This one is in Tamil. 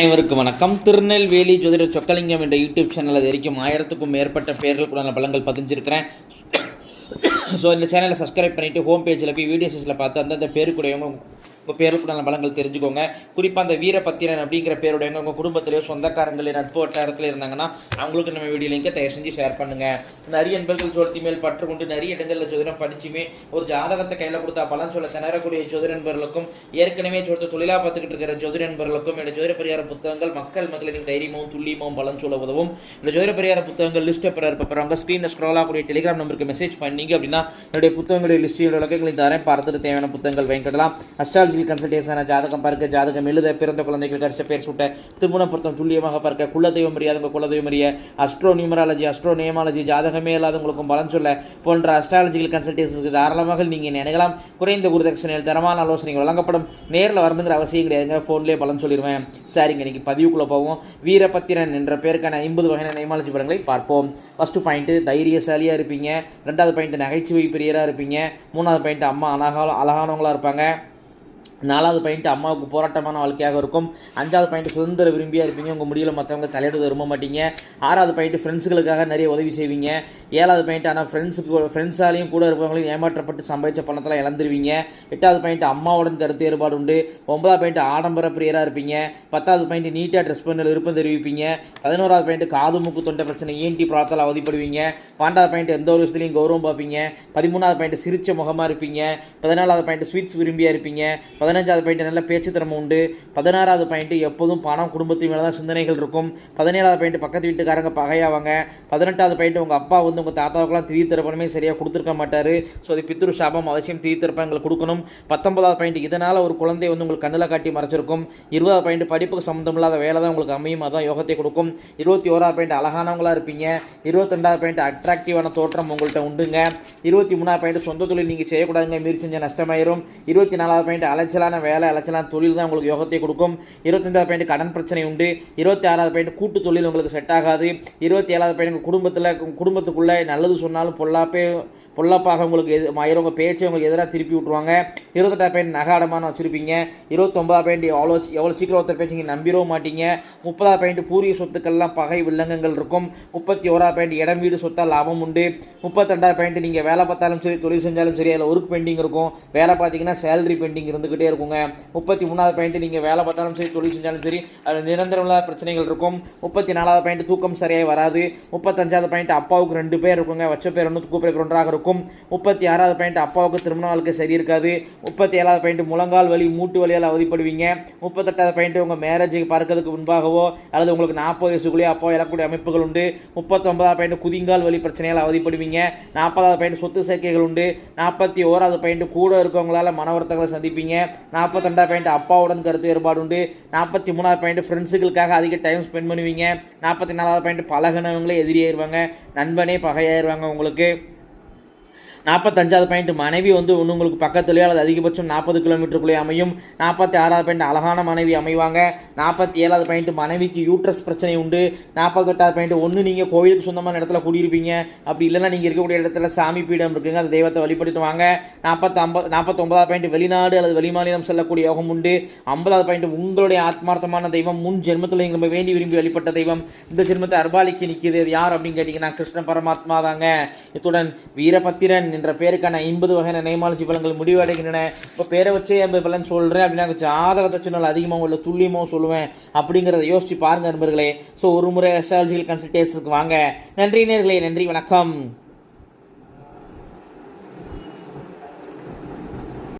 அனைவருக்கும் வணக்கம். திருநெல்வேலி ஜோதிட சொக்கலிங்கம் என்ற யூடியூப் சேனல் அது வரைக்கும் ஆயிரத்துக்கும் மேற்பட்ட பேர்களுக்குடான பலங்கள் பதிஞ்சிருக்கிறேன். ஸோ இந்த சேனலை சப்ஸ்கிரைப் பண்ணிவிட்டு ஹோம் பேஜில் போய் வீடியோஸில் பார்த்து அந்தந்த பேருக்குடையவங்க உங்கள் பேருக்குடான பலங்கள் தெரிஞ்சுக்கோங்க. குறிப்பாக அந்த வீரபத்திரன் அப்படிங்கிற பேருடைய உங்கள் குடும்பத்திலேயோ சொந்தக்காரங்களே நட்பு வட்டாரத்தில் இருந்தாங்கன்னா அவங்களுக்கு நம்ம வீடியோ லிங்கை தயவு செஞ்சு ஷேர் பண்ணுங்கள் நிறைய நண்பர்கள் ஜோதி மேல் பற்று கொண்டு நிறைய இடங்களில் ஜோதிடம் படிச்சுமே ஒரு ஜாதகத்தை கையில் கொடுத்தா பலன் சொல்ல திணறக்கூடிய ஜோதிட நண்பர்களுக்கும் ஏற்கனவே ஜோதிட தொழிலாக பார்த்துக்கிட்டு இருக்கிற ஜோதிட நண்பர்களுக்கும் இந்த ஜோதிட பரிகார புத்தகங்கள் மக்கள் மத்தியில் தைரியமும் துல்லியமும் பலன் சொல்ல உதவும். இந்த ஜோதிட பரிகார புத்தகங்கள் லிஸ்ட்டை பெற இருப்பவங்க ஸ்க்ரீனில் ஸ்க்ரோல் ஆகக்கூடிய டெலிகிராம் நம்பருக்கு மெசேஜ் பண்ணீங்க அப்படின்னா என்னுடைய புத்தகங்களுடைய லிஸ்டியோட விளக்கங்களை தரேன். பார்த்துட்டு தேவையான புத்தகங்கள் வாங்கிக்கலாம் அஸ்டால் அஸ்ட்ராலஜிக்கல் கன்சல்டேஷன் ஜாதகம் பார்க்க ஜாதகம் எழுத பிறந்த குழந்தைகள் கரிச பேர் சுட்ட திருமண பொருத்தம் துல்லியமாக பார்க்க குலதெய்வம் அறியாதவங்க குலதெய்வம் அறிய அஸ்ட்ரோ நியூமராலஜி அஸ்ட்ரோ நியமாலஜி ஜாதகமே இல்லாதவங்களுக்கும் பலன் சொல்ல போன்ற அஸ்ட்ராலஜிக்கல் கன்சல்டேஷனுக்கு தாராளமாக நீங்கள் நினைக்கலாம் குறைந்த குருதட்சணையில் தரமான ஆலோசனைகள் வழங்கப்படும். நேரில் வரணுங்கிற அவசியம் கிடையாதுங்க ஃபோன்லேயே பலன் சொல்லிடுவேன் சரிங்க இன்னைக்கு பதிவுக்குள்ளே போவோம். வீரபத்திரன் என்ற பேருக்கான ஐம்பது வகையான நியமாலஜி படங்களை பார்ப்போம். ஃபஸ்ட்டு பாயிண்ட்டு தைரியசாலியாக இருப்பீங்க. ரெண்டாவது பாயிண்ட் நகைச்சுவை பிரியராக இருப்பீங்க. மூணாவது பாயிண்ட் அம்மா அழகால அழகானவங்களாக இருப்பாங்க. நாலாவது பாயிண்ட் அம்மாவுக்கு போராட்டமான வாழ்க்கையாக இருக்கும். அஞ்சாவது பாயிண்ட் சுதந்திர விரும்பியாக இருப்பீங்க. உங்கள் முடியல மற்றவங்க தலையிட விரும்ப மாட்டீங்க. ஆறாவது பாயிண்ட் ஃப்ரெண்ட்ஸுகளுக்காக நிறைய உதவி செய்வீங்க. ஏழாவது பாயிண்ட் ஆனால் ஃப்ரெண்ட்ஸுக்கு ஃப்ரெண்ட்ஸாலையும் கூட இருப்பவங்களையும் ஏமாற்றப்பட்டு சம்பாதிச்ச பணத்தெல்லாம் இழந்துருவீங்க. எட்டாவது பாயிண்ட் அம்மாவுடன் கருத்து வேறுபாடு உண்டு. ஒன்பதாவது பாயிண்ட் ஆடம்பர பிரியராக இருப்பீங்க. பத்தாவது பாயிண்ட் நீட்டாக ட்ரெஸ் பண்ண விருப்பம் தெரிவிப்பீங்க. பதினோராவது பாயிண்ட் காது மூக்கு தொண்டை பிரச்சனை ஏன்டி பிரார்த்தலை அவதிப்படுவீங்க. பன்னெண்டாவது பாயிண்ட் எந்த ஒரு விஷயத்துலையும் கௌரவம் பார்ப்பீங்க. பதிமூணாவது பாயிண்ட் சிரிச்ச முகமாக இருப்பீங்க. பதினாலாவது பாயிண்ட் ஸ்வீட்ஸ் விரும்பியாக இருப்பீங்க. பதினஞ்சாவது பாயிண்ட் நல்ல பேச்சு திறமை உண்டு. பதினாறாவது பாயிண்ட் எப்போதும் பணம் குடும்பத்தின் மேலே தான் சிந்தனைகள் இருக்கும். பதினேழாவது பாயிண்ட் பக்கத்து வீட்டுக்காரங்க பகையாவாங்க. பதினெட்டாவது பாயிண்ட் உங்கள் அப்பா வந்து உங்கள் தாத்தாவுக்குலாம் திடீர் திறப்பணமே சரியாக கொடுத்துருக்க மாட்டார். ஸோ அது பித்ரு சாபம் அவசியம் திடீர் எங்களுக்கு கொடுக்கணும். பத்தொன்பதாவது பாயிண்ட் இதனால் ஒரு குழந்தை வந்து உங்களுக்கு கண்ணில் காட்டி மறைச்சிருக்கும். இருபதாவது பாயிண்ட் படிப்புக்கு சம்மந்தம் இல்லாத வேலை தான் உங்களுக்கு அமையும். அதான் யோகத்தை கொடுக்கும். இருபத்தி ஓராவது பாயிண்ட் அழகானவங்களா இருப்பீங்க. இருபத்தெண்டாவது பாயிண்ட் அட்ராக்டிவான தோற்றம் உங்கள்கிட்ட உண்டுங்க. இருபத்தி மூணாவது பாயிண்ட் சொந்த தொழில் நீங்கள் செய்யக்கூடாதுங்க. மீறி செஞ்சால் நஷ்டமாயிரும். இருபத்தி நாலாவது பாயிண்ட் அலைச்சலான வேலை அலைச்சலான தொழில் தான் உங்களுக்கு யோகத்தை கொடுக்கும். இருபத்தஞ்சாவது பாயிண்ட் கடன் பிரச்சனை உண்டு. இருபத்தி ஆறாவது பாயிண்ட் கூட்டு தொழில் உங்களுக்கு செட் ஆகாது. இருபத்தி ஏழாவது பாயிண்ட் குடும்பத்தில் குடும்பத்துக்குள்ளே நல்லது சொன்னாலும் பொல்லாப்பே பொல்லப்பாக உங்களுக்கு எது மயிரவங்க பேச்சை உங்களுக்கு எதிராக திருப்பி விட்ருவாங்க இருபத்தெட்டாவது பாயிண்ட் நகை அடமானம் வச்சுருப்பீங்க. இருபத்தொம்பதா பாயிண்ட் எவ்வளோ எவ்வளோ சீக்கிரம் ஒருத்தர் பேச்சு நீங்கள் நம்பிடவும் மாட்டீங்க. முப்பதா பாயிண்ட் பூரிய சொத்துக்கள்லாம் பகை வில்லங்கங்கள் இருக்கும். முப்பத்தி ஓரா பாயிண்ட் இடம் வீடு சொத்தால் லாபம் உண்டு. முப்பத்தெண்டாவது பாயிண்ட் நீங்கள் வேலை பார்த்தாலும் சரி தொழில் செஞ்சாலும் சரி அதில் ஒர்க் பெண்டிங் இருக்கும். வேலை பார்த்தீங்கன்னா சேலரி பெண்டிங் இருந்துக்கிட்டே இருக்குங்க. முப்பத்தி மூணாவது பாயிண்ட் நீங்கள் வேலை பார்த்தாலும் சரி தொழில் செஞ்சாலும் சரி அதில் நிரந்தரம் இல்லாத பிரச்சனைகள் இருக்கும். முப்பத்தி நாலாவது பாயிண்ட் தூக்கம் சரியாக வராது. முப்பத்தஞ்சாவது பாயிண்ட் அப்பாவுக்கு ரெண்டு பேர் இருக்குங்க. வச்ச பேர் ஒன்று கூப்பிட ஒன்றாக இருக்கும். இருக்கும். முப்பத்தி ஆறாவது பாயிண்ட் அப்பாவுக்கு திருமண வாழ்க்கை சரி இருக்காது முப்பத்தி ஏழாவது பாயிண்ட் முழங்கால் வலி மூட்டு வலியால் அவதிப்படுவீங்க. முப்பத்தெட்டாவது பாயிண்ட் உங்கள் மேரேஜுக்கு பார்க்கறதுக்கு முன்பாகவோ அல்லது உங்களுக்கு நாற்பது வயசுக்குள்ளேயே அப்பா இழக்கூடிய அமைப்புகள் உண்டு. முப்பத்தொன்பதாவது பாயிண்ட் குதிங்கால் வலி பிரச்சனையால் அவதிப்படுவீங்க. நாற்பதாவது பாயிண்ட் சொத்து சேர்க்கைகள் உண்டு. நாற்பத்தி ஓராவது பாயிண்ட் கூட இருக்கவங்களால் மன வருத்தங்களை சந்திப்பீங்க. நாற்பத்தெண்டாவது பாயிண்ட் அப்பாவுடன் கருத்து வேறுபாடு உண்டு. நாற்பத்தி மூணாவது பாயிண்ட் ஃப்ரெண்ட்ஸுகளுக்காக அதிக டைம் ஸ்பெண்ட் பண்ணுவீங்க. நாற்பத்தி நாலாவது பாயிண்ட் பழகினவங்களே எதிரியாயிருவாங்க நண்பனே பகையாயிருவாங்க உங்களுக்கு. நாற்பத்தஞ்சாவது பாயிண்ட் மனைவி வந்து ஒன்று உங்களுக்கு பக்கத்துலேயோ அல்லது அதிகபட்சம் நாற்பது கிலோமீட்டருக்குள்ளே அமையும். நாற்பத்தி ஆறாவது பாயிண்ட் அழகான மனைவி அமைவாங்க. நாற்பத்தி ஏழாவது பாயிண்ட் மனைவிக்கு யூட்ரஸ் பிரச்சனை உண்டு. நாற்பத்தெட்டாவது பாயிண்ட் ஒன்று நீங்கள் கோவிலுக்கு சொந்தமான இடத்துல குடியிருப்பீங்க. அப்படி இல்லைன்னா நீங்கள் இருக்கக்கூடிய இடத்துல சாமி பீடம் இருக்குங்க அந்த தெய்வத்தை வழிபட்டு வாங்க. நாற்பத்தி நாற்பத்தொம்பதாவது பாயிண்ட் வெளிநாடு அல்லது வெளிமாநிலம் செல்லக்கூடிய யோகம் உண்டு. ஐம்பதாவது பாயிண்ட் உங்களுடைய ஆத்மார்த்தமான தெய்வம் முன் ஜென்மத்தில் நீங்கள் வேண்டி விரும்பி வழிபட்ட தெய்வம். இந்த ஜென்மத்தை அர்பாலிக்கு நிற்கிது. யார் அப்படின்னு கேட்டிங்கன்னா கிருஷ்ண பரமாத்மா தாங்க இத்துடன் வீரபத்திரன் என்ற பேருக்கான ஐம்பது வகையான நெய்மாலஜி பலன்கள் முடிவடைகின்றன. இப்போ பேரை வச்சே ஐம்பது பலன் சொல்கிறேன் அப்படின்னா ஆதரவத்தை சொன்னால் அதிகமாக உள்ள துல்லியமாக சொல்லுவேன் அப்படிங்கிறத யோசிச்சு பாருங்க நண்பர்களே. ஸோ ஒரு முறை அஸ்ட்ராலஜிக்கல் கன்சல்டேஷனுக்கு வாங்க. நன்றி நேர்களே நன்றி வணக்கம்.